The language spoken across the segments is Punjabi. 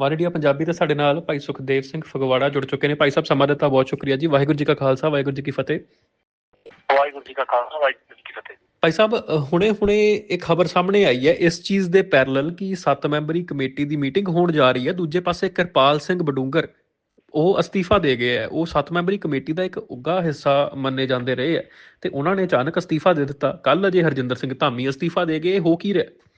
ਵਨ ਇੰਡੀਆ ਪੰਜਾਬੀ ਤੇ ਸਾਡੇ ਨਾਲ ਭਾਈ ਸੁਖਦੇਵ ਸਿੰਘ ਫਗਵਾੜਾ ਜੁੜ ਚੁੱਕੇ ਨੇ। ਭਾਈ ਸਾਹਿਬ ਸਮਾਂ ਦਿੱਤਾ ਬਹੁਤ ਸ਼ੁਕਰੀਆ ਜੀ। ਵਾਹਿਗੁਰੂ ਜੀ ਕਾ ਖਾਲਸਾ ਵਾਹਿਗੁਰੂ ਜੀ ਕੀ ਫਤਿਹ। ਵਾਹਿਗੁਰੂ ਜੀ ਕਾ ਖਾਲਸਾ ਵਾਹਿਗੁਰੂ ਜੀ ਕੀ ਫਤਿਹ। ਭਾਈ ਸਾਹਿਬ ਹੁਣੇ-ਹੁਣੇ ਇੱਕ ਖਬਰ ਸਾਹਮਣੇ ਆਈ ਹੈ। ਇਸ ਚੀਜ਼ ਦੇ ਪੈਰਲਲ ਕਿ 7 ਮੈਂਬਰੀ ਕਮੇਟੀ ਦੀ ਮੀਟਿੰਗ ਹੋਣ ਜਾ ਰਹੀ ਹੈ। ਦੂਜੇ ਪਾਸੇ ਕਿਰਪਾਲ ਸਿੰਘ ਬਡੂੰਗਰ ਉਹ ਅਸਤੀਫਾ ਦੇ ਗਏ ਹੈ। ਉਹ 7 ਮੈਂਬਰੀ ਕਮੇਟੀ ਦਾ ਇੱਕ ਉੱਗਾ ਹਿੱਸਾ ਮੰਨੇ ਜਾਂਦੇ ਰਹੇ ਹੈ। ਤੇ ਉਹਨਾਂ ਨੇ ਅਚਾਨਕ ਅਸਤੀਫਾ ਦੇ ਦਿੱਤਾ। ਕੱਲ ਅਜੇ ਹਰਜਿੰਦਰ ਸਿੰਘ ਧਾਮੀ ਅਸਤੀਫਾ ਦੇ ਗਏ। ਹੋ ਕੀ ਰਿਹਾ?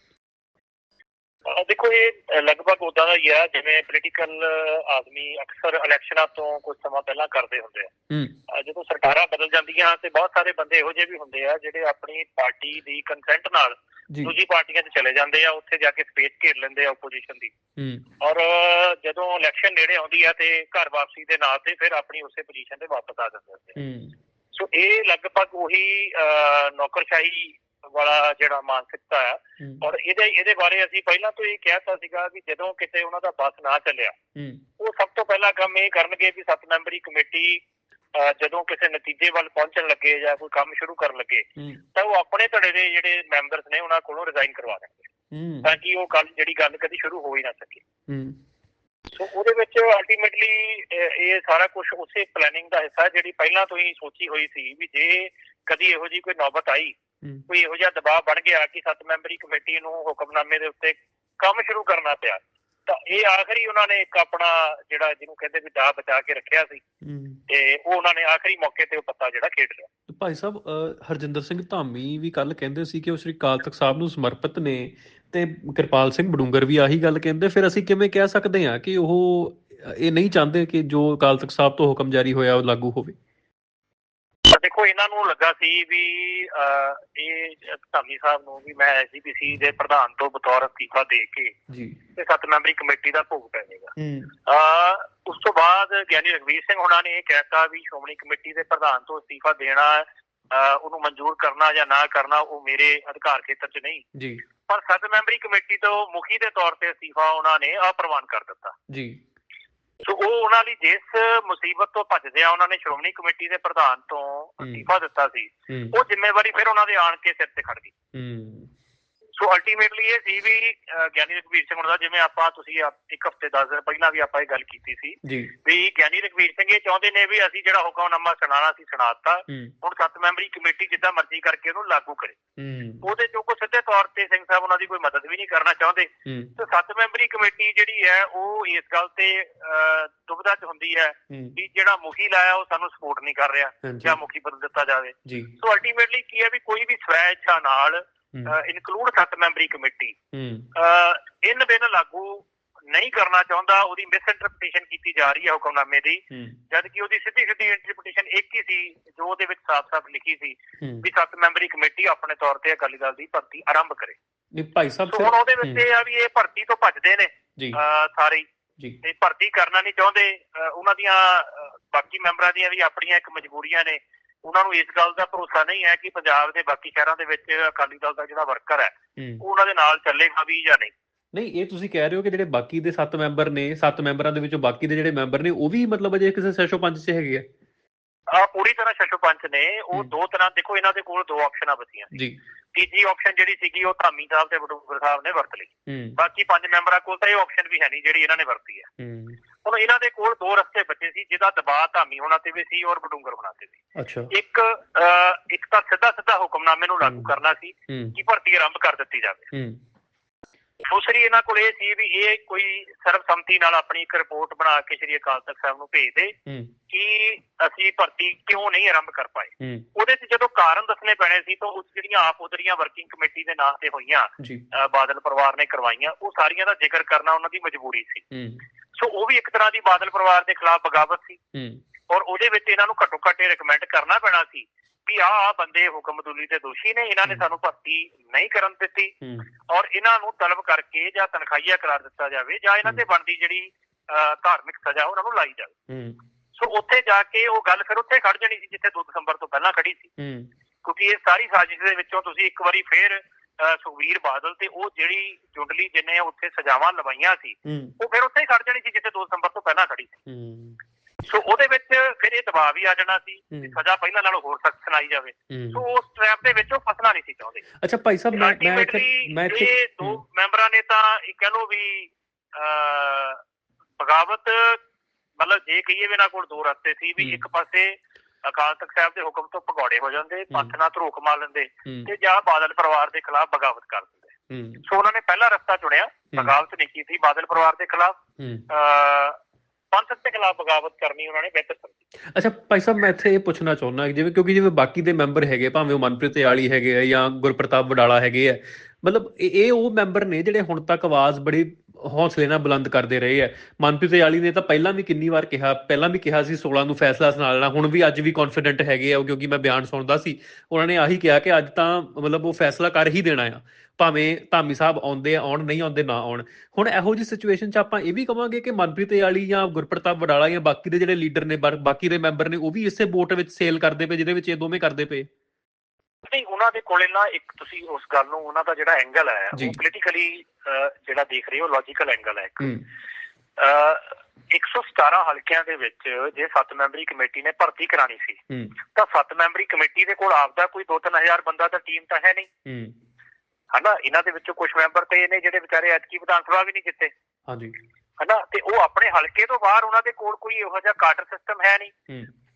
ਦੇਖੋ ਇਹ ਲਗਭਗ ਉਦਾਂ ਦਾ ਹੀ ਆ ਜਿਵੇਂ ਪੋਲੀਟੀਕਲ ਆਦਮੀ ਅਕਸਰ ਇਲੈਕਸ਼ਨਾਂ ਤੋਂ ਕੁਝ ਸਮਾਂ ਪਹਿਲਾਂ ਕਰਦੇ ਹੁੰਦੇ ਆ। ਜਦੋਂ ਸਰਕਾਰਾਂ ਬਦਲ ਜਾਂਦੀਆਂ ਤੇ ਬਹੁਤ ਸਾਰੇ ਬੰਦੇ ਇਹੋ ਜਿਹੇ ਵੀ ਹੁੰਦੇ ਆ ਜਿਹੜੇ ਆਪਣੀ ਪਾਰਟੀ ਦੀ ਕੰਸੈਂਟ ਨਾਲ ਦੂਜੀ ਪਾਰਟੀਆਂ 'ਚ ਚਲੇ ਜਾਂਦੇ ਆ ਉੱਥੇ ਜਾ ਕੇ ਸਪੇਸ ਘੇਰ ਲੈਂਦੇ ਆ ਆਪੋਜੀਸ਼ਨ ਦੀ। ਔਰ ਜਦੋਂ ਇਲੈਕਸ਼ਨ ਨੇੜੇ ਆਉਂਦੀ ਆ ਤੇ ਘਰ ਵਾਪਸੀ ਦੇ ਨਾਂ ਤੇ ਫਿਰ ਆਪਣੀ ਉਸੇ ਪੋਜੀਸ਼ਨ ਤੇ ਵਾਪਸ ਆ ਜਾਂਦੇ ਹੁੰਦੇ ਸੋ ਇਹ ਲਗਭਗ ਉਹੀ ਨੌਕਰਸ਼ਾਹੀ ਵਾਲਾ ਜਿਹੜਾ ਮਾਨਸਿਕਤਾ ਆ। ਔਰ ਇਹਦੇ ਇਹਦੇ ਬਾਰੇ ਅਸੀਂ ਪਹਿਲਾਂ ਤੋਂ ਹੀ ਕਹਿਤਾ ਸੀਗਾ ਕਿ ਜਦੋਂ ਕਿਤੇ ਉਹਨਾਂ ਦਾ ਬੱਸ ਨਾ ਚੱਲਿਆ ਉਹ ਸਭ ਤੋਂ ਪਹਿਲਾ ਕੰਮ ਇਹ ਕਰਨਗੇ ਵੀ ਸੱਤ ਮੈਂਬਰੀ ਕਮੇਟੀ ਜਦੋਂ ਕਿਸੇ ਨਤੀਜੇ ਵੱਲ ਪਹੁੰਚਣ ਲੱਗੇ ਜਾਂ ਕੋਈ ਕੰਮ ਸ਼ੁਰੂ ਕਰਨ ਲੱਗੇ ਤਾਂ ਉਹ ਆਪਣੇ ਧੜੇ ਦੇ ਜਿਹੜੇ ਮੈਂਬਰਸ ਨੇ ਉਹਨਾਂ ਕੋਲੋਂ ਰਿਜ਼ਾਈਨ ਕਰਵਾ ਦੇਣਗੇ। ਤਾਂ ਕਿ ਉਹ ਗੱਲ ਜਿਹੜੀ ਗੱਲ ਕਦੀ ਸ਼ੁਰੂ ਹੋ ਹੀ ਨਾ ਸਕੇ। ਸੋ ਉਹਦੇ ਵਿੱਚ ਅਲਟੀਮੇਟਲੀ ਇਹ ਸਾਰਾ ਕੁਝ ਉਸੇ ਪਲੈਨਿੰਗ ਦਾ ਹਿੱਸਾ ਜਿਹੜੀ ਪਹਿਲਾਂ ਤੋਂ ਹੀ ਸੋਚੀ ਹੋਈ ਸੀ ਵੀ ਜੇ ਕਦੀ ਇਹੋ ਜੀ ਕੋਈ ਨੌਬਤ ਆਈ ਕੋਈ ਇਹੋ ਜਿਹਾ ਦਬਾਅ ਬਣ ਗਿਆ ਕਿ ਸੱਤ ਮੈਂਬਰੀ ਕਮੇਟੀ ਨੂੰ ਹੁਕਮਨਾਮੇ ਦੇ ਉੱਤੇ ਕੰਮ ਸ਼ੁਰੂ ਕਰਨਾ ਪਿਆ। ਤਾਂ ਇਹ ਆਖਰੀ ਉਹਨਾਂ ਨੇ ਇੱਕ ਆਪਣਾ ਜਿਹੜਾ ਜਿਹਨੂੰ ਕਹਿੰਦੇ ਵੀ ਦਾ ਬਚਾ ਕੇ ਰੱਖਿਆ ਸੀ। ਤੇ ਉਹ ਉਹਨਾਂ ਨੇ ਆਖਰੀ ਮੌਕੇ ਤੇ ਉਹ ਪੱਤਾ ਜਿਹੜਾ ਖੇਡ ਲਿਆ। ਭਾਈ ਸਾਹਿਬ ਹਰਜਿੰਦਰ ਸਿੰਘ ਧਾਮੀ ਵੀ ਕੱਲ ਕਹਿੰਦੇ ਸੀ ਕਿ ਉਹ ਸ੍ਰੀ ਅਕਾਲ ਤਖਤ ਸਾਹਿਬ ਨੂੰ ਸਮਰਪਿਤ ਨੇ ਤੇ ਕਿਰਪਾਲ ਸਿੰਘ ਬਡੂੰਗਰ ਵੀ ਆਹੀ ਗੱਲ ਕਹਿੰਦੇ। ਫਿਰ ਅਸੀਂ ਕਿਵੇਂ ਕਹਿ ਸਕਦੇ ਹਾਂ ਕਿ ਉਹ ਇਹ ਨਹੀਂ ਚਾਹੁੰਦੇ ਕਿ ਜੋ ਅਕਾਲ ਤਖਤ ਸਾਹਿਬ ਤੋਂ ਹੁਕਮ ਜਾਰੀ ਹੋਇਆ ਉਹ ਲਾਗੂ ਹੋਵੇ? ਦੇਖੋ ਇਹਨਾਂ ਨੂੰ ਲੱਗਾ ਸੀ ਵੀ ਇਹ ਧਾਮੀ ਸਾਹਿਬ ਨੂੰ ਵੀ ਮੈਂ ਐਸਜੀਪੀਸੀ ਦੇ ਪ੍ਰਧਾਨ ਤੋਂ ਬਤੌਰ ਅਸਤੀਫਾ ਦੇ ਕੇ ਜੀ। ਤੇ ਸੱਤ ਮੈਂਬਰੀ ਕਮੇਟੀ ਦਾ ਭੋਗ ਪੈ ਜਾਏਗਾ। ਉਸ ਤੋਂ ਬਾਅਦ ਗਿਆਨੀ ਰਗਵੀਰ ਸਿੰਘ ਹੁਣਾਂ ਨੇ ਇਹ ਕਹਿਤਾ ਵੀ ਸ਼੍ਰੋਮਣੀ ਕਮੇਟੀ ਦੇ ਪ੍ਰਧਾਨ ਤੋਂ ਅਸਤੀਫਾ ਦੇਣਾ ਉਹਨੂੰ ਮਨਜ਼ੂਰ ਕਰਨਾ ਜਾਂ ਨਾ ਕਰਨਾ ਉਹ ਮੇਰੇ ਅਧਿਕਾਰ ਖੇਤਰ 'ਚ ਨਹੀਂ। ਜੀ। ਪਰ ਸੱਤ ਮੈਂਬਰੀ ਕਮੇਟੀ ਤੋਂ ਮੁਖੀ ਦੇ ਤੌਰ ਤੇ ਅਸਤੀਫਾ ਉਹਨਾਂ ਨੇ ਅਪ੍ਰਵਾਨ ਕਰ ਦਿੱਤਾ। ਜੀ। ਸੋ ਉਹ ਉਹਨਾਂ ਲਈ ਜਿਸ ਮੁਸੀਬਤ ਤੋਂ ਭੱਜਦੇ ਆ ਉਹਨਾਂ ਨੇ ਸ਼੍ਰੋਮਣੀ ਕਮੇਟੀ ਦੇ ਪ੍ਰਧਾਨ ਤੋਂ ਅਸਤੀਫਾ ਦਿੱਤਾ ਸੀ ਉਹ ਜ਼ਿੰਮੇਵਾਰੀ ਫਿਰ ਉਹਨਾਂ ਦੇ ਆਣ ਕੇ ਸਿਰ ਤੇ ਖੜ ਗਈ। ਸੋ ਅਲਟੀਮੇਟਲੀ ਇਹ ਸੀ ਵੀ ਗਿਆਨੀ ਰਘਵੀਰ ਸਿੰਘ ਦਾ ਜਿਵੇਂ ਆਪਾਂ ਤੁਸੀਂ ਇੱਕ ਹਫ਼ਤੇ 10 ਦਿਨ ਪਹਿਲਾਂ ਵੀ ਆਪਾਂ ਇਹ ਗੱਲ ਕੀਤੀ ਸੀ ਜੀ। ਵੀ ਗਿਆਨੀ ਰਘਵੀਰ ਸਿੰਘ ਇਹ ਚਾਹੁੰਦੇ ਨੇ ਵੀ ਅਸੀਂ ਜਿਹੜਾ ਹੁਕਮਨਾਮਾ ਸੁਣਾਉਣਾ ਸੀ ਸੁਣਾਤਾ ਹੁਣ ਸੱਤ ਮੈਂਬਰੀ ਕਮੇਟੀ ਜਿੱਦਾਂ ਮਰਜ਼ੀ ਕਰਕੇ ਉਹਨੂੰ ਲਾਗੂ ਕਰੇ। ਉਹਦੇ ਚੋਂ ਕੋਈ ਸਿੱਧੇ ਤੌਰ ਤੇ ਸਿੰਘ ਸਾਹਿਬ ਉਹਨਾਂ ਦੀ ਕੋਈ ਮਦਦ ਵੀ ਨਹੀਂ ਕਰਨਾ ਚਾਹੁੰਦੇ। ਤੇ ਸੱਤ ਮੈਂਬਰੀ ਕਮੇਟੀ ਜਿਹੜੀ ਹੈ ਉਹ ਇਸ ਗੱਲ ਤੇ ਦੁਬਿਧਾ ਚ ਹੁੰਦੀ ਹੈ ਵੀ ਜਿਹੜਾ ਮੁਖੀ ਲਾਇਆ ਉਹ ਸਾਨੂੰ ਸਪੋਰਟ ਨਹੀਂ ਕਰ ਰਿਹਾ ਜਾਂ ਮੁਖੀ ਬਦਲ ਦਿੱਤਾ ਜਾਵੇ। ਜੀ। ਸੋ ਅਲਟੀਮੇਟਲੀ ਕੀ ਹੈ ਵੀ ਕੋਈ ਵੀ ਸਵੈ ਇੱਛਾ ਨਾਲ ਇਨਕਲੂਡ ਸੱਤ ਮੈਂਬਰੀ ਕਮੇਟੀ। ਇਨ ਬਿਨ ਲਾਗੂ ਨਹੀਂ ਕਰਨਾ ਚਾਹੁੰਦਾ ਉਹਦੀ ਮਿਸ ਇੰਟਰਪ੍ਰੀਟੇਸ਼ਨ ਕੀਤੀ ਜਾ ਰਹੀ ਹੈ ਹੁਕਮਨਾਮੇ ਦੀ। ਜਦ ਕਿ ਉਹਦੀ ਸਿੱਧੀ ਸਿੱਧੀ ਇੰਟਰਪ੍ਰੀਟੇਸ਼ਨ ਇੱਕ ਹੀ ਸੀ ਜੋ ਉਹਦੇ ਵਿੱਚ ਸਾਫ਼-ਸਾਫ਼ ਲਿਖੀ ਸੀ ਵੀ ਸੱਤ ਮੈਂਬਰੀ ਕਮੇਟੀ ਆਪਣੇ ਤੌਰ ਤੇ ਅਕਾਲੀ ਦਲ ਦੀ ਭਰਤੀ ਆਰੰਭ ਕਰੇ। ਨਹੀਂ ਭਾਈ ਸਾਹਿਬ ਹੁਣ ਉਹਦੇ ਵਿੱਚ ਇਹ ਆ ਵੀ ਇਹ ਭਰਤੀ ਤੋਂ ਭੱਜਦੇ ਨੇ ਜੀ। ਸਾਰੇ। ਜੀ। ਤੇ ਭਰਤੀ ਕਰਨਾ ਨਹੀਂ ਚਾਹੁੰਦੇ ਉਹਨਾਂ ਦੀਆਂ ਬਾਕੀ ਮੈਂਬਰਾਂ ਦੀਆਂ ਵੀ ਆਪਣੀਆਂ ਇੱਕ ਮਜਬੂਰੀਆਂ ਨੇ ਉਹਨਾਂ ਨੂੰ ਇਸ ਗੱਲ ਦਾ ਭਰੋਸਾ ਨਹੀਂ ਹੈ ਕਿ ਪੰਜਾਬ ਦੇ ਬਾਕੀ ਸ਼ਹਿਰਾਂ ਦੇ ਵਿੱਚ ਅਕਾਲੀ ਦਲ ਦਾ ਜਿਹੜਾ ਵਰਕਰ ਹੈ ਉਹ ਉਹਨਾਂ ਦੇ ਨਾਲ ਚੱਲੇਗਾ ਵੀ ਜਾਂ ਨਹੀਂ। ਨਹੀਂ ਇਹ ਤੁਸੀਂ ਕਹਿ ਰਹੇ ਹੋ ਕਿ ਜਿਹੜੇ ਬਾਕੀ ਦੇ 7 ਮੈਂਬਰ ਨੇ 7 ਮੈਂਬਰਾਂ ਦੇ ਵਿੱਚੋਂ ਬਾਕੀ ਦੇ ਜਿਹੜੇ ਮੈਂਬਰ ਨੇ ਉਹ ਵੀ ਮਤਲਬ ਅਜੇ ਕਿਸੇ ਸੈਸ਼ੋ ਪੰਜ 'ਚ ਹੈਗੇ ਆ? ਆ ਪੂਰੀ ਤਰ੍ਹਾਂ ਸ਼ਸ਼ੋ ਪੰਚ ਨੇ। ਉਹ। ਦੋ ਤਰ੍ਹਾਂ ਦੇਖੋ ਇਹਨਾਂ ਦੇ ਕੋਲ ਦੋ ਆਪਸ਼ਨਾਂ ਬਚੀਆਂ ਜੀ। ਤੀਜੀ ਆਪਸ਼ਨ ਜਿਹੜੀ ਸੀਗੀ ਉਹ ਧਾਮੀ ਸਾਹਿਬ ਤੇ ਬਡੂੰਗਰ ਸਾਹਿਬ ਨੇ ਵਰਤ ਲਈ। ਬਾਕੀ ਪੰਜ ਮੈਂਬਰਾਂ ਕੋਲ ਤਾਂ ਇਹ ਆਪਸ਼ਨ ਵੀ ਹੈ ਨਹੀਂ ਜਿਹੜੀ ਇਹਨਾਂ ਨੇ ਵਰਤੀ ਹੂੰ। ਹੁਣ ਇਹਨਾਂ ਦੇ ਕੋਲ ਦੋ ਰਸਤੇ ਬਚੇ ਸੀ ਜਿਹਦਾ ਦਬਾਅ ਧਾਮੀ ਹੋਣਾ ਤੇ ਵੀ ਸੀ ਔਰ ਬਡੂੰਗਰ ਹੋਣਾ ਤੇ ਵੀ। ਅੱਛਾ। ਇੱਕ ਇੱਕ ਤਾਂ ਸਿੱਧਾ ਸਿੱਧਾ ਹੁਕਮਨਾਮੇ ਨੂੰ ਲਾਗੂ। ਕਰਨਾ ਸੀ ਕਿ ਭਰਤੀ ਆਰੰਭ ਕਰ ਦਿੱਤੀ ਜਾਵੇ। ਦੂਸਰੀ ਇਹਨਾਂ ਕੋਲ ਇਹ ਸੀ ਵੀ ਇਹ ਕੋਈ ਸਰਬਸੰਮਤੀ ਨਾਲ ਆਪਣੀ ਇੱਕ ਰਿਪੋਰਟ ਬਣਾ ਕੇ ਸ਼੍ਰੀ ਅਕਾਲ ਤਖਤ ਸਾਹਿਬ ਨੂੰ ਭੇਜ ਦੇ ਕਿ ਅਸੀਂ ਭਰਤੀ ਕਿਉਂ ਨਹੀਂ ਆਰੰਭ ਕਰ ਪਾਏ। ਉਹਦੇ 'ਚ ਜਦੋਂ ਕਾਰਨ ਦੱਸਣੇ ਪੈਣੇ ਸੀ ਤਾਂ ਉਸ ਜਿਹੜੀਆਂ ਆਪ ਉਧਰੀਆਂ ਵਰਕਿੰਗ ਕਮੇਟੀ ਦੇ ਨਾਂ ਤੇ ਹੋਈਆਂ ਬਾਦਲ ਪਰਿਵਾਰ ਨੇ ਕਰਵਾਈਆਂ ਉਹ ਸਾਰੀਆਂ ਦਾ ਜ਼ਿਕਰ ਕਰਨਾ ਉਹਨਾਂ ਦੀ ਮਜਬੂਰੀ ਸੀ। ਸੋ ਉਹ ਵੀ ਇੱਕ ਤਰ੍ਹਾਂ ਦੀ ਬਾਦਲ ਪਰਿਵਾਰ ਦੇ ਖਿਲਾਫ ਬਗਾਵਤ ਸੀ। ਔਰ ਉਹਦੇ ਵਿੱਚ ਇਹਨਾਂ ਨੂੰ ਘੱਟੋ ਘੱਟ ਰეკਮੈਂਡ ਕਰਨਾ ਪੈਣਾ ਸੀ ਵੀ ਆਹ ਆਹ ਬੰਦੇ ਹੁਕਮਦੁਲੀ ਦੇ ਦੋਸ਼ੀ ਨੇ ਇਹਨਾਂ ਨੇ। ਸਾਨੂੰ ਭਰਤੀ ਨਹੀਂ ਕਰਨ ਦਿੱਤੀ। ਔਰ ਇਹਨਾਂ ਨੂੰ ਤਲਬ ਕਰਕੇ ਜਾਂ ਤਨਖਾਹੀਆ ਕਰਾਰ ਦਿੱਤਾ ਜਾਵੇ ਜਾਂ ਇਹਨਾਂ ਤੇ ਬਣਦੀ ਜਿਹੜੀ ਧਾਰਮਿਕ ਸਜ਼ਾ ਉਹਨਾਂ ਨੂੰ ਲਾਈ ਜਾਵੇ। ਸੋ ਉੱਥੇ ਜਾ ਕੇ ਉਹ ਗੱਲ ਫਿਰ ਉੱਥੇ ਖੜ ਜਾਣੀ ਸੀ ਜਿੱਥੇ 2 ਦਸੰਬਰ ਤੋਂ ਪਹਿਲਾਂ ਖੜੀ ਸੀ। ਕਿਉਂਕਿ ਇਹ ਸਾਰੀ ਸਾਜ਼ਿਸ਼ ਦੇ ਵਿੱਚੋਂ ਤੁਸੀਂ ਇੱਕ ਵਾਰੀ ਫੇਰ ਅਹ, ਸੁਖਬੀਰ ਬਾਦਲ ਤੇ ਉਹ ਜਿਹੜੀ ਜੁੰਡਲੀ ਜਿਹਨੇ ਉੱਥੇ ਸਜ਼ਾਵਾਂ ਲਵਾਈਆਂ ਸੀ ਉਹ ਫਿਰ ਉੱਥੇ ਖੜ ਜਾਣੀ ਸੀ ਜਿੱਥੇ 2 ਦਸੰਬਰ ਤੋਂ ਪਹਿਲਾਂ ਖੜੀ ਸੀ। ਸੋ ਉਹਦੇ ਵਿੱਚ ਫਿਰ ਇਹ ਦਬਾਅ ਵੀ ਆ ਜਾਣਾ ਸੀ। ਕਿ ਸਜ਼ਾ ਪਹਿਲਾਂ ਨਾਲੋਂ ਹੋਰ ਸਖਤ ਸੁਣਾਈ ਜਾਵੇ। ਸੋ ਉਸ ਟ੍ਰੈਪ ਦੇ ਵਿੱਚ ਉਹ ਫਸਣਾ ਨਹੀਂ ਸੀ ਚਾਹੁੰਦੇ। ਅੱਛਾ ਭਾਈ ਸਾਹਿਬ ਮੈਂ ਮੈਂ ਇੱਥੇ ਮੈਂ ਇੱਥੇ ਦੋ ਮੈਂਬਰਾਂ ਨੇ ਤਾਂ ਇਹ ਕਹਿ ਲਓ ਵੀ ਬਗਾਵਤ ਮਤਲਬ ਜੇ ਕਹੀਏ ਵੀ ਇਹਨਾਂ ਕੋਲ ਦੋ ਰਸਤੇ ਸੀ ਵੀ। ਇੱਕ ਪਾਸੇ ਅਕਾਲ ਤਖਤ ਸਾਹਿਬ ਦੇ ਹੁਕਮ ਤੋਂ ਭਗੌੜੇ ਹੋ ਜਾਂਦੇ ਪੰਥ ਨਾਲ ਧਰੋਕ ਮਾਰ ਲੈਂਦੇ ਤੇ ਜਾਂ ਬਾਦਲ ਪਰਿਵਾਰ ਦੇ ਖਿਲਾਫ ਬਗਾਵਤ ਕਰ ਦਿੰਦੇ। ਸੋ ਉਹਨਾਂ ਨੇ ਪਹਿਲਾ ਰਸਤਾ ਚੁਣਿਆ ਬਗਾਵਤ ਨਹੀਂ ਕੀਤੀ ਬਾਦਲ ਪਰਿਵਾਰ ਦੇ ਖਿਲਾਫ। ਪੰਥ ਦੇ ਖਿਲਾਫ ਬਗਾਵਤ ਕਰਨੀ ਉਹਨਾਂ ਨੇ ਬਿਹਤਰ ਸਮਝੀ। ਅੱਛਾ, ਭਾਈ ਸਾਹਿਬ, ਮੈਂ ਇੱਥੇ ਇਹ ਪੁੱਛਣਾ ਚਾਹੁੰਦਾ ਜਿਵੇਂ ਕਿਉਂਕਿ ਜਿਵੇਂ ਬਾਕੀ ਦੇ ਮੈਂਬਰ ਹੈਗੇ ਭਾਵੇਂ ਉਹ ਮਨਪ੍ਰੀਤ ਯਾਲੀ ਹੈਗੇ ਆ ਜਾਂ ਗੁਰਪ੍ਰਤਾਪ ਵਡਾਲਾ ਹੈਗੇ ਆ, ਮਤਲਬ ਇਹ ਉਹ ਮੈਂਬਰ ਨੇ ਜਿਹੜੇ ਹੁਣ ਤੱਕ ਆਵਾਜ਼ ਬੜੀ ਹੌਸਲੇ ਨਾਲ ਬੁਲੰਦ ਕਰਦੇ ਰਹੇ ਹੈ। ਮਨਪ੍ਰੀਤ ਯਾਲੀ ਨੇ ਤਾਂ ਪਹਿਲਾਂ ਵੀ ਕਿੰਨੀ ਵਾਰ ਕਿਹਾ, ਪਹਿਲਾਂ ਵੀ ਕਿਹਾ ਸੀ 16 ਨੂੰ ਫੈਸਲਾ ਸੁਣਾ ਲੈਣਾ। ਹੁਣ ਵੀ ਅੱਜ ਵੀ ਕੌਨਫੀਡੈਂਟ ਹੈਗੇ ਆ ਕਿਉਂਕਿ ਮੈਂ ਬਿਆਨ ਸੁਣਦਾ ਸੀ। ਉਹਨਾਂ ਨੇ ਆਹੀ ਕਿਹਾ ਕਿ ਅੱਜ ਤਾਂ ਮਤਲਬ ਉਹ ਫੈਸਲਾ ਕਰ ਹੀ ਦੇਣਾ ਆ। ਭਾਵੇਂ ਧਾਮੀ ਸਾਹਿਬ ਆਉਂਦੇ ਆਉਣ, ਨਹੀਂ ਆਉਂਦੇ ਨਾ ਆਉਣ। ਹੁਣ ਇਹੋ ਜੀ ਸਿਚੁਏਸ਼ਨ 'ਚ ਆਪਾਂ ਇਹ ਵੀ ਕਵਾਂਗੇ ਕਿ ਮਨਪ੍ਰੀਤ ਯਾਲੀ ਜਾਂ ਗੁਰਪ੍ਰਤਾਪ ਵਡਾਲਾ ਜਾਂ ਬਾਕੀ ਦੇ ਜਿਹੜੇ ਲੀਡਰ ਨੇ ਬਾਕੀ ਦੇ ਮੈਂਬਰ ਨੇ, ਉਹ ਵੀ ਇਸੇ ਬੋਟ ਵਿੱਚ ਸੇਲ ਕਰਦੇ ਪਏ, ਜਿਹਦੇ ਵਿੱਚ ਇਹ ਦੋਵੇਂ ਕਰਦੇ ਪਏ। ਨਹੀਂ ਉਹਨਾਂ ਦੇ ਕੋਲੇ ਨਾ ਇੱਕ ਤੁਸੀਂ ਉਸ ਗੱਲ ਨੂੰ ਉਹਨਾਂ ਦਾ ਜਿਹੜਾ ਐਂਗਲ ਹੈ। ਉਹ ਪੋਲੀਟੀਕਲੀ ਜਿਹੜਾ ਦੇਖ ਰਹੇ ਹੋ ਲੌਜੀਕਲ ਐਂਗਲ ਹੈ ਇੱਕ। ਹੂੰ। ਅਹ 117 ਹਲਕਿਆਂ ਦੇ ਵਿੱਚ ਜੇ 7 ਮੈਂਬਰੀ ਕਮੇਟੀ ਨੇ ਭਰਤੀ ਕਰਾਣੀ ਸੀ ਤਾਂ 7 ਮੈਂਬਰੀ ਕਮੇਟੀ ਦੇ ਕੋਲ ਆਪਦਾ ਕੋਈ 2-3000 ਬੰਦਾ ਤਾਂ ਟੀਮ ਤਾਂ ਹੈ ਨਹੀਂ। ਹਨਾ ਇਹਨਾਂ ਦੇ ਵਿੱਚੋਂ ਕੁਝ ਮੈਂਬਰ ਤੇ ਨੇ ਜਿਹੜੇ ਵਿਚਾਰੇ ਐਤਕੀ ਵਿਧਾਨ ਸਭਾ ਵੀ ਨਹੀਂ ਜਿੱਤੇ। ਹਾਂਜੀ। ਹਨਾ ਤੇ ਉਹ ਆਪਣੇ ਹਲਕੇ ਤੋਂ ਬਾਹਰ ਉਹਨਾਂ ਦੇ ਕੋਲ ਕੋਈ ਇਹੋ ਜਿਹਾ ਕਾਡਰ ਸਿਸਟਮ ਹੈ ਨਹੀਂ।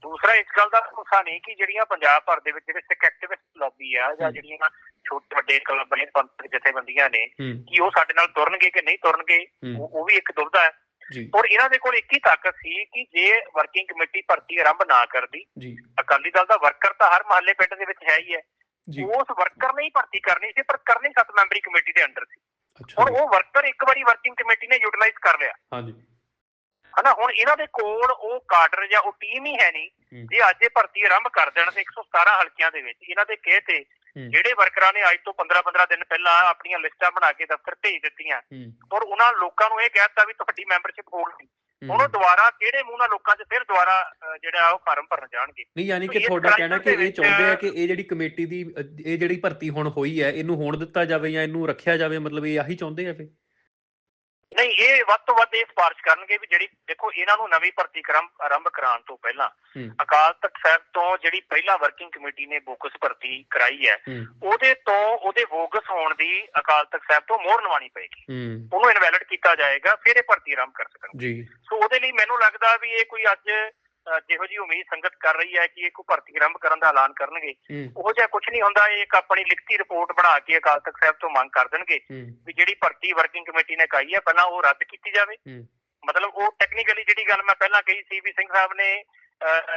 ਦੂਸਰਾ ਇਸ ਗੱਲ ਦਾ ਭਰੋਸਾ ਨਹੀਂ ਕਿ ਜਿਹੜੀਆਂ ਪੰਜਾਬ ਭਰ ਦੇ ਵਿੱਚ ਜਿਹੜੇ ਸਿੱਖ ਐਕਟਿਵਿਸਟ ਲੌਬੀ ਆ ਜਾਂ। ਜਿਹੜੀਆਂ ਛੋਟੇ ਵੱਡੇ ਕਲੱਬ ਨੇ ਪੰਥਕ ਜਥੇਬੰਦੀਆਂ ਨੇ ਕਿ ਉਹ ਸਾਡੇ ਨਾਲ ਤੁਰਨਗੇ ਕਿ ਨਹੀਂ ਤੁਰਨਗੇ ਉਹ ਵੀ ਇੱਕ ਦੁਬਦਾ ਹੈ। ਔਰ ਇਹਨਾਂ ਦੇ ਕੋਲ ਇੱਕ ਹੀ ਤਾਕਤ ਸੀ ਕਿ ਜੇ ਵਰਕਿੰਗ ਕਮੇਟੀ ਭਰਤੀ ਆਰੰਭ ਨਾ ਕਰਦੀ ਅਕਾਲੀ ਦਲ ਦਾ ਵਰਕਰ ਤਾਂ ਹਰ ਮਹੱਲੇ ਪਿੰਡ ਦੇ ਵਿੱਚ ਹੈ ਹੀ ਹੈ। ਉਸ ਵਰਕਰ ਨੇ ਹੀ ਭਰਤੀ ਕਰਨੀ ਸੀ ਪਰ ਕਰਨੀ ਸੱਤ ਮੈਂਬਰੀ ਕਮੇਟੀ ਦੇ ਅੰਡਰ ਸੀ। ਹੁਣ ਉਹ ਵਰਕਰ ਇੱਕ ਵਾਰੀ ਵਰਕਿੰਗ ਕਮੇਟੀ ਨੇ ਯੂਟਿਲਾਈਜ਼ ਕਰ ਲਿਆ। ਹਾਂਜੀ। ਹਨਾ ਹੁਣ ਇਹਨਾਂ ਦੇ ਕੋਲ ਉਹ ਕਾਡਰ ਜਾਂ ਉਹ ਟੀਮ ਹੀ ਹੈ ਨਹੀਂ ਜੇ ਅੱਜ ਇਹ ਭਰਤੀ ਆਰੰਭ ਕਰ ਦੇਣ ਤੇ 117 ਹਲਕਿਆਂ ਦੇ ਵਿੱਚ। ਇਹਨਾਂ ਦੇ ਕਹੇ ਤੇ ਜਿਹੜੇ ਵਰਕਰਾਂ ਨੇ ਅੱਜ ਤੋਂ 15-15 ਦਿਨ ਪਹਿਲਾਂ ਆਪਣੀਆਂ ਲਿਸਟਾਂ ਬਣਾ ਕੇ ਦਫ਼ਤਰ ਭੇਜ ਦਿੱਤੀਆਂ। ਔਰ ਉਹਨਾਂ ਲੋਕਾਂ ਨੂੰ ਇਹ ਕਹਿ ਦਿੱਤਾ ਵੀ ਤੁਹਾਡੀ ਮੈਂਬਰਸ਼ਿਪ ਹੋ ਗਈ। ਹੁਣ ਉਹ। ਦੁਬਾਰਾ ਕਿਹੜੇ ਮੂੰਹ ਨਾਲ ਲੋਕਾਂ 'ਚ ਫਿਰ ਦੁਬਾਰਾ ਜਿਹੜਾ ਉਹ ਫਾਰਮ ਭਰਨ ਜਾਣਗੇ। ਨਹੀਂ ਯਾਨੀ ਕਿ ਤੁਹਾਡਾ ਕਹਿਣਾ ਕਿ ਇਹ ਚਾਹੁੰਦੇ ਆ ਕਿ ਇਹ ਜਿਹੜੀ ਕਮੇਟੀ ਦੀ ਇਹ ਜਿਹੜੀ ਭਰਤੀ ਹੁਣ ਹੋਈ ਹੈ ਇਹਨੂੰ ਹੋਣ ਦਿੱਤਾ ਜਾਵੇ ਜਾਂ ਇਹਨੂੰ ਰੱਖਿਆ ਜਾਵੇ ਮਤਲਬ ਇਹ ਆਹੀ ਚਾਹੁੰਦੇ ਆ ਫੇ ਨਹੀਂ ਇਹ ਵੱਧ ਤੋਂ ਵੱਧ ਇਹ ਸਿਫਾਰਿਸ਼ ਕਰਨਗੇ ਵੀ ਜਿਹੜੀ ਦੇਖੋ ਇਹਨਾਂ ਨੂੰ ਨਵੀਂ ਭਰਤੀ ਕਰਮ ਆਰੰਭ ਕਰਾਉਣ ਤੋਂ ਪਹਿਲਾਂ ਅਕਾਲ ਤਖਤ ਸਾਹਿਬ ਤੋਂ ਜਿਹੜੀ ਪਹਿਲਾਂ ਵਰਕਿੰਗ ਕਮੇਟੀ ਨੇ ਬੋਕਸ ਭਰਤੀ ਕਰਾਈ ਹੈ ਉਹਦੇ ਤੋਂ ਉਹਦੇ ਬੋਗਸ ਹੋਣ ਦੀ ਅਕਾਲ ਤਖਤ ਸਾਹਿਬ ਤੋਂ ਮੋਹਰ ਲਵਾਉਣੀ ਪਏਗੀ। ਉਹਨੂੰ ਇਨਵੈਲਿਡ ਕੀਤਾ ਜਾਏਗਾ ਫਿਰ ਇਹ ਭਰਤੀ ਆਰੰਭ ਕਰ ਸਕਣਗੇ। ਜੀ। ਸੋ ਉਹਦੇ ਲਈ ਮੈਨੂੰ ਲੱਗਦਾ ਵੀ ਇਹ ਕੋਈ ਅੱਜ ਜਿਹੋ ਜੀ ਉਮੀਦ ਸੰਗਤ ਕਰ ਰਹੀ ਹੈ ਕਿ ਇਹ ਕੋਈ ਭਰਤੀ ਆਰੰਭ ਕਰਨ ਦਾ ਐਲਾਨ ਕਰਨਗੇ। ਉਹ ਜਿਹਾ ਕੁਝ ਨਹੀਂ ਹੁੰਦਾ ਇਹ ਇੱਕ ਆਪਣੀ ਲਿਖਤੀ ਰਿਪੋਰਟ ਬਣਾ ਕੇ ਅਕਾਲ ਤਖਤ ਸਾਹਿਬ ਤੋਂ ਮੰਗ ਕਰ ਦੇਣਗੇ ਵੀ ਜਿਹੜੀ ਭਰਤੀ ਵਰਕਿੰਗ ਕਮੇਟੀ ਨੇ ਕਾਈ ਹੈ ਪਹਿਲਾਂ ਉਹ ਰੱਦ ਕੀਤੀ ਜਾਵੇ। ਮਤਲਬ ਉਹ ਟੈਕਨੀਕਲੀ ਜਿਹੜੀ ਗੱਲ ਮੈਂ ਪਹਿਲਾਂ ਕਹੀ ਸੀ ਵੀ ਸਿੰਘ ਸਾਹਿਬ ਨੇ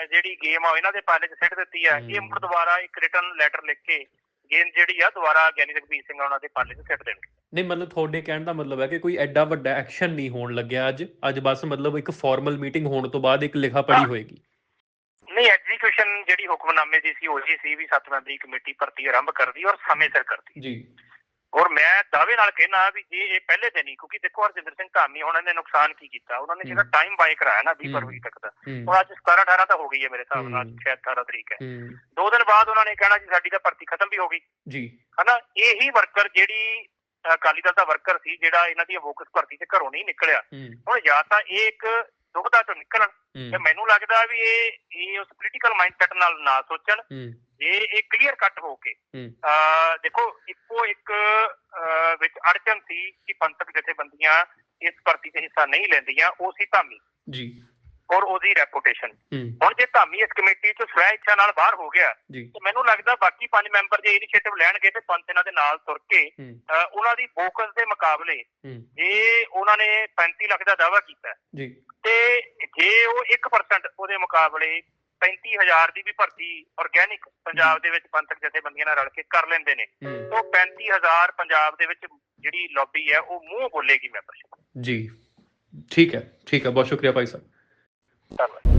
ਜਿਹੜੀ ਗੇਮ ਆ ਇਹਨਾਂ ਦੇ ਪਾਲੇ 'ਚ ਸਿੱਟ ਦਿੱਤੀ ਹੈ। ਇਹ ਮੁੜ ਦੁਬਾਰਾ ਇੱਕ ਰਿਟਰਨ ਲੈਟਰ ਲਿਖ ਕੇ ਗੇਮ ਜਿਹੜੀ ਆ ਦੁਬਾਰਾ ਗਿਆਨੀ ਜਗਬੀਰ ਸਿੰਘ ਉਹਨਾਂ ਦੇ ਪਾਲੇ 'ਚ ਸਿੱਟ ਦੇਣਗੇ। ਨਹੀਂ ਮਤਲਬ ਤੁਹਾਡੇ ਕਹਿਣ ਦਾ ਮਤਲਬ ਹੈ ਕਿ ਕੋਈ ਐਡਾ ਵੱਡਾ ਐਕਸ਼ਨ ਨਹੀਂ ਹੋਣ ਲੱਗਿਆ ਅੱਜ। ਅੱਜ ਬਸ ਮਤਲਬ ਇੱਕ ਫਾਰਮਲ ਮੀਟਿੰਗ ਹੋਣ ਤੋਂ ਬਾਅਦ ਇੱਕ ਲਿਖਾ ਪੜੀ ਹੋਏਗੀ। ਨਹੀਂ ਐਗਜ਼ੀਕਿਊਸ਼ਨ ਜਿਹੜੀ ਹੁਕਮਨਾਮੇ ਦੀ ਸੀ ਉਹ ਹੀ ਸੀ ਵੀ ਸੱਤ ਮੈਂਬਰੀ ਕਮੇਟੀ ਭਰਤੀ ਆਰੰਭ ਕਰਦੀ ਔਰ ਸਮੇਂ ਸਿਰ ਕਰਦੀ। ਜੀ। ਔਰ ਮੈਂ ਦਾਅਵੇ ਨਾਲ ਕਹਿਣਾ ਵੀ ਜੇ ਇਹ ਪਹਿਲੇ ਦਿਨ ਹੀ ਕਿਉਂਕਿ ਦੇਖੋ ਹਰਜਿੰਦਰ ਸਿੰਘ ਧਾਮੀ ਉਹਨਾਂ ਨੇ ਨੁਕਸਾਨ ਕੀ ਕੀਤਾ? ਉਹਨਾਂ ਨੇ ਜਿਹੜਾ। ਟਾਈਮ ਬਾਈ ਕਰਾਇਆ ਨਾ 20 ਹੂੰ। ਫਰਵਰੀ ਤੱਕ ਦਾ। ਹੁਣ ਅੱਜ 17 18 ਤਾਂ ਹੋ ਗਈ ਹੈ ਮੇਰੇ ਹਿਸਾਬ ਨਾਲ। ਸ਼ਾਇਦ 18 ਤਰੀਕ ਹੈ। ਦੋ ਦਿਨ ਬਾਅਦ ਉਹਨਾਂ ਨੇ ਕਹਿਣਾ ਜੀ ਸਾਡੀ ਤਾਂ ਭਰਤੀ ਖਤਮ ਵੀ ਹੋ ਗਈ। ਜੀ। ਹਨਾ ਇਹੀ ਵਰਕਰ ਜਿਹੜੀ ਅਕਾਲੀ ਦਲ ਦਾ ਵਰਕਰ ਸੀ ਜਿਹੜਾ ਇਹਨਾਂ ਦੀ ਫੋਕਸ ਭਰਤੀ ਤੇ ਘਰੋਂ ਨਹੀਂ ਨਿਕਲਿਆ। ਹੁਣ ਜਾਂ ਤਾਂ ਇਹ ਇੱਕ ਦੁਬਦਾ ਚੋਂ ਨਿਕਲਣ ਤੇ ਮੈਨੂੰ ਲੱਗਦਾ ਵੀ ਇਹ ਇਹ ਉਸ ਪੋਲੀਟੀਕਲ ਮਾਈਂਡਸੈਟ ਨਾਲ ਨਾ ਸੋਚਣ। ਜੇ ਇਹ ਕਲੀਅਰ ਕੱਟ ਹੋ ਕੇ ਅਹ ਦੇਖੋ ਇੱਕੋ ਇੱਕ ਵਿੱਚ ਅੜਚਨ ਸੀ ਕਿ ਪੰਥਕ ਜਥੇਬੰਦੀਆਂ ਇਸ ਭਰਤੀ 'ਚ ਹਿੱਸਾ ਨਹੀਂ ਲੈਂਦੀਆਂ ਉਹ ਸੀ ਧਾਮੀ। ਜੀ। ਔਰ ਉਹਦੀ ਰੈਪੂਟੇਸ਼ਨ ਹੁਣ ਜੇ ਧਾਮੀ ਇਸ ਕਮੇਟੀ 'ਚੋਂ ਸਵੈ ਇੱਛਾ ਨਾਲ ਬਾਹਰ ਹੋ ਗਿਆ ਤੇ ਮੈਨੂੰ ਲੱਗਦਾ ਬਾਕੀ ਪੰਜ ਮੈਂਬਰ ਜੇ ਇਨੀਸ਼ੀਏਟਿਵ ਲੈਣਗੇ ਤੇ ਪੰਥ ਇਹਨਾਂ ਦੇ ਨਾਲ ਤੁਰ ਕੇ ਉਹਨਾਂ ਦੀ ਫੋਕਸ ਦੇ ਮੁਕਾਬਲੇ ਹੂੰ। ਜੇ ਉਹਨਾਂ ਨੇ 35 ਲੱਖ ਦਾ ਦਾਅਵਾ ਕੀਤਾ। ਤੇ ਜੇ ਉਹ 1% ਉਹਦੇ ਮੁਕਾਬਲੇ 35000 ਦੀ ਵੀ ਭਰਤੀ ਆਰਗੈਨਿਕ ਪੰਜਾਬ ਦੇ ਵਿੱਚ ਪੰਥਕ ਜਥੇਬੰਦੀਆਂ ਨਾਲ ਰਲ ਕੇ ਕਰ ਲੈਂਦੇ ਨੇ ਤਾਂ 35000 ਪੰਜਾਬ ਦੇ ਵਿੱਚ ਜਿਹੜੀ ਲੌਬੀ ਹੈ ਉਹ ਮੂੰਹ ਬੋਲੇਗੀ ਮੈਂਬਰਸ਼ਿਪ ਜੀ। ਠੀਕ ਹੈ। ਠੀਕ ਹੈ। ਬਹੁਤ ਸ਼ੁਕਰੀਆ ਭਾਈ ਸਾਹਿਬ। 嗯。